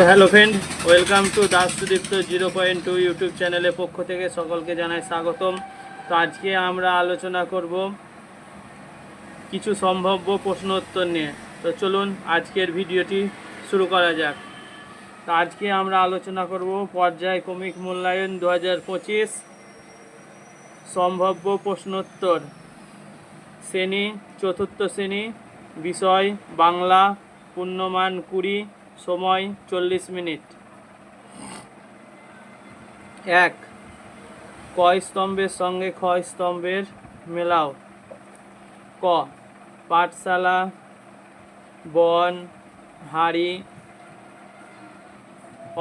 তো hello friend welcome to Das Sudipta zero point two YouTube চ্যানেলের পক্ষ থেকে সকলকে জানাই স্বাগতম। তো আজকে আমরা আলোচনা করব কিছু সম্ভাব্য প্রশ্ন উত্তর নিয়ে। তো চলুন আজকের ভিডিওটি শুরু করা যাক। তো আজকে আমরা আলোচনা করব পর্যায়ক্রমিক মূল্যায়ন দু হাজার পঁচিশ সম্ভাব্য প্রশ্নোত্তর। শ্রেণি, চতুর্থ শ্রেণি, বিষয়, বাংলা, পূর্ণমান কুড়ি সময় চল্লিশ মিনিট। এক ক স্তম্ভের সঙ্গে খ স্তম্ভের মেলাও। ক, পাঠশালা, বন, হাড়ি,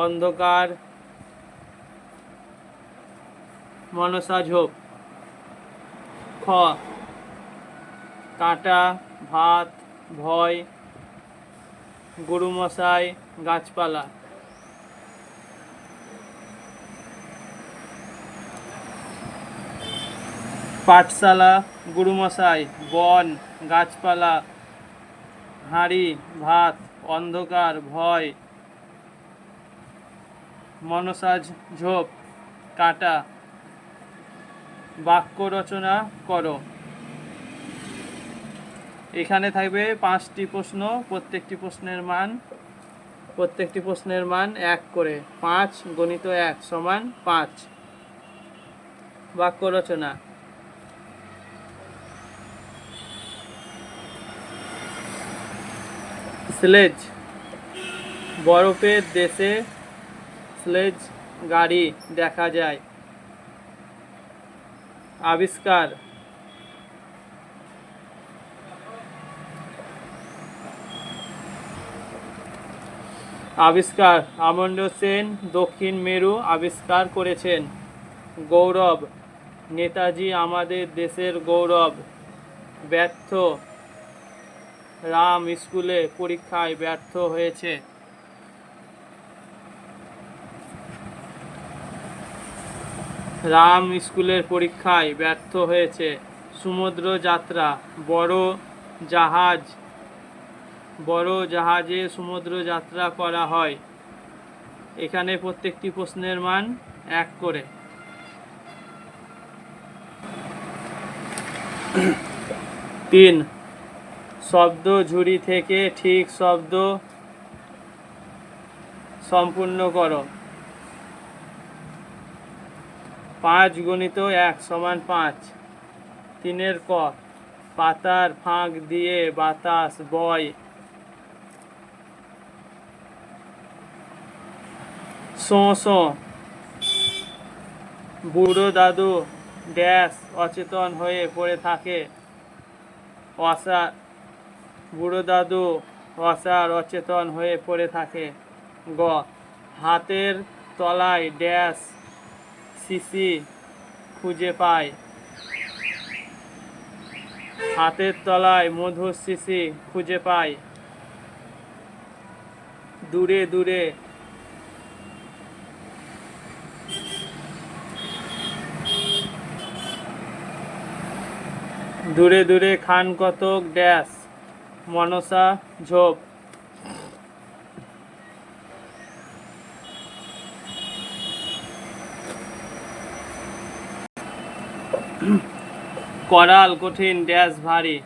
অন্ধকার, মনসা ঝোপ। খ, কাটা, ভাত, ভয় গরুমশাই, গাছপালা। পাঠশালা, গুরুমশাই, বন, গাছপালা, হাঁড়ি, ভাত, অন্ধকার, ভয়, মনসাজ, ঝোপ, কাটা। বাক্য রচনা করো। এখানে থাকবে পাঁচটি প্রশ্ন, প্রত্যেকটি প্রশ্নের মান, প্রত্যেকটি প্রশ্নের মান এক করে। পাঁচ গণিত এক সমান পাঁচ। বাক্য রচনা। স্লেজ। বরফের দেশে স্লেজ গাড়ি দেখা যায়। আবিষ্কার। আবিষ্কার আমন্ড সেন দক্ষিণ মেরু আবিষ্কার করেছেন। গৌরব, নেতাজি আমাদের দেশের গৌরব। ব্যর্থ, রাম স্কুলে পরীক্ষায় ব্যর্থ হয়েছে। রাম স্কুলের পরীক্ষায় ব্যর্থ হয়েছে। সমুদ্র যাত্রা বড় জাহাজ বড় জাহাজে সমুদ্র যাত্রা করা হয়। এখানে প্রত্যেকটি প্রশ্নের মান এক করে। তিন, শব্দ ঝুড়ি থেকে ঠিক শব্দ সম্পূর্ণ করো। পাঁচ গণিত এক সমান পাঁচ। তিনের ক, পাতার ফাঁক দিয়ে বাতাস বয়। Show show. বুড়ো দাদু ড্যাশ অচেতন হয়ে পড়ে থাকে। অসা বুড়ো দাদু অসার অচেতন হয়ে পড়ে থাকে। গ, হাতের তলায় ড্যাশ শিশি খুঁজে পায়। হাতের তলায় মধুর শিশি খুঁজে পায়। দূরে দূরে দূরে দূরে খান কতক ড্যাশ মনসা ঝোপ। করাল কঠিন ড্যাশ ভারী,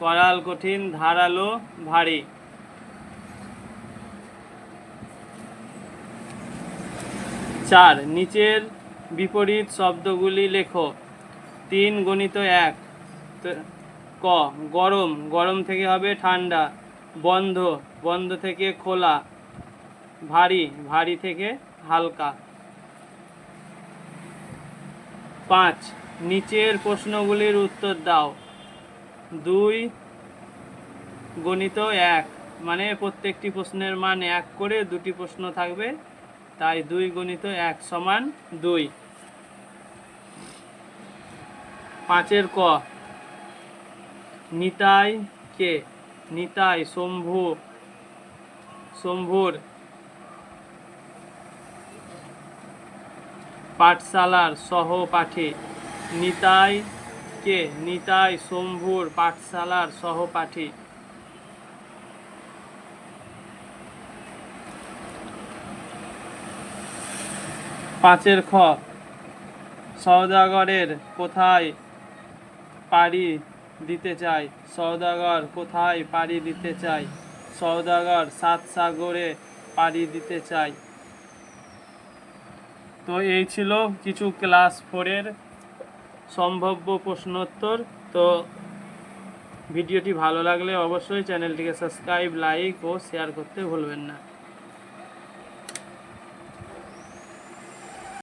করাল কঠিন ধারালো ভারী। চার, নিচের বিপরীত শব্দগুলি লেখো। তিন, গণিত এক ক, গরম। গরম থেকে হবে ঠান্ডা। বন্ধ। বন্ধ থেকে খোলা। ভারী। ভারী থেকে হালকা। পাঁচ, নিচের প্রশ্নগুলির উত্তর দাও। দুই, গণিত এক। মানে প্রত্যেকটি প্রশ্নের মান এক করে দুটি প্রশ্ন থাকবে। তাই দুই গণিত এক সমান দুই। পাঁচের ক নিতাই কে? নিতাই, শম্ভু। শম্ভুর পাঠশালার সহপাঠী। নিতাই কে? নিতাই, শম্ভুর পাঠশালার সহপাঠী। পাঁচের খ। সওদাগরের কোথায় পাড়ি দিতে চাই। সওদাগর কোথায় পাড়ি দিতে চাই? সওদাগর সাত সাগরে পাড়ি দিতে চাই। তো এই ছিল কিছু ক্লাস ফোরের সম্ভাব্য প্রশ্নোত্তর। তো ভিডিওটি ভালো লাগলে অবশ্যই চ্যানেলটিকে সাবস্ক্রাইব, লাইক ও শেয়ার করতে ভুলবেন না।